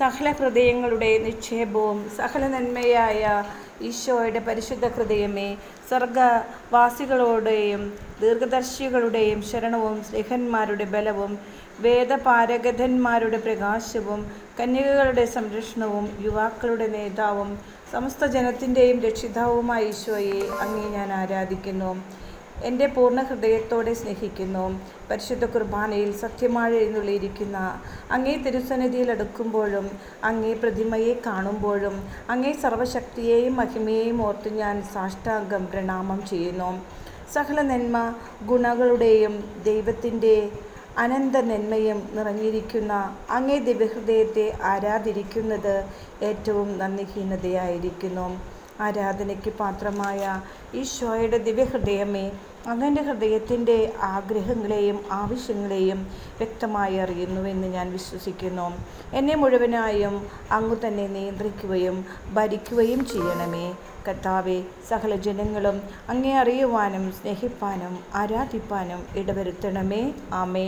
സകല ഹൃദയങ്ങളുടെ നിക്ഷേപവും സകല നന്മയായ ഈശോയുടെ പരിശുദ്ധ ഹൃദയമേ സ്വർഗവാസികളുടെയും ദീർഘദർശികളുടെയും ശരണവും സ്നേഹന്മാരുടെ ബലവും വേദപാരഗതന്മാരുടെ പ്രകാശവും കന്യകകളുടെ സംരക്ഷണവും യുവാക്കളുടെ നേതാവും സമസ്ത ജനത്തിന്റെയും രക്ഷിതാവുമായ ഈശോയെ അങ്ങേ ഞാൻ ആരാധിക്കുന്നു. എന്റെ പൂർണ ഹൃദയത്തോടെ സ്നേഹിക്കുന്നു. പരിശുദ്ധ കുർബാനയിൽ സത്യമായി എഴുന്നള്ളിയിരിക്കുന്ന അങ്ങേ തിരുസന്നിധിയിൽ അടുക്കുമ്പോഴും അങ്ങേ പ്രതിമയെ കാണുമ്പോഴും അങ്ങേ സർവശക്തിയെയും മഹിമയെയും ഓർത്ത് ഞാൻ സാഷ്ടാംഗം പ്രണാമം ചെയ്യുന്നു. സകല നന്മ ഗുണങ്ങളുടെയും ദൈവത്തിന്റെ അനന്ത നന്മയും നിറഞ്ഞിരിക്കുന്ന അങ്ങേ ദിവ്യഹൃദയത്തെ ആരാധിരിക്കുന്നത് ഏറ്റവും നന്ദിഹീനതയായിരിക്കുന്നു. ആരാധനയ്ക്ക് പാത്രമായ ഈശോയുടെ ദിവ്യഹൃദയമേ അങ്ങന്റെ ഹൃദയത്തിന്റെ ആഗ്രഹങ്ങളെയും ആവശ്യങ്ങളെയും വ്യക്തമായി അറിയുന്നുവെന്ന് ഞാൻ വിശ്വസിക്കുന്നു. എന്നെ മുഴുവനായും അങ്ങ് തന്നെ നിയന്ത്രിക്കുകയും ഭരിക്കുകയും ചെയ്യണമേ. കർത്താവെ സകല ജനങ്ങളും അങ്ങേ അറിയുവാനും സ്നേഹിപ്പാനും ആരാധിപ്പാനും ഇടവരുത്തണമേ. ആമേ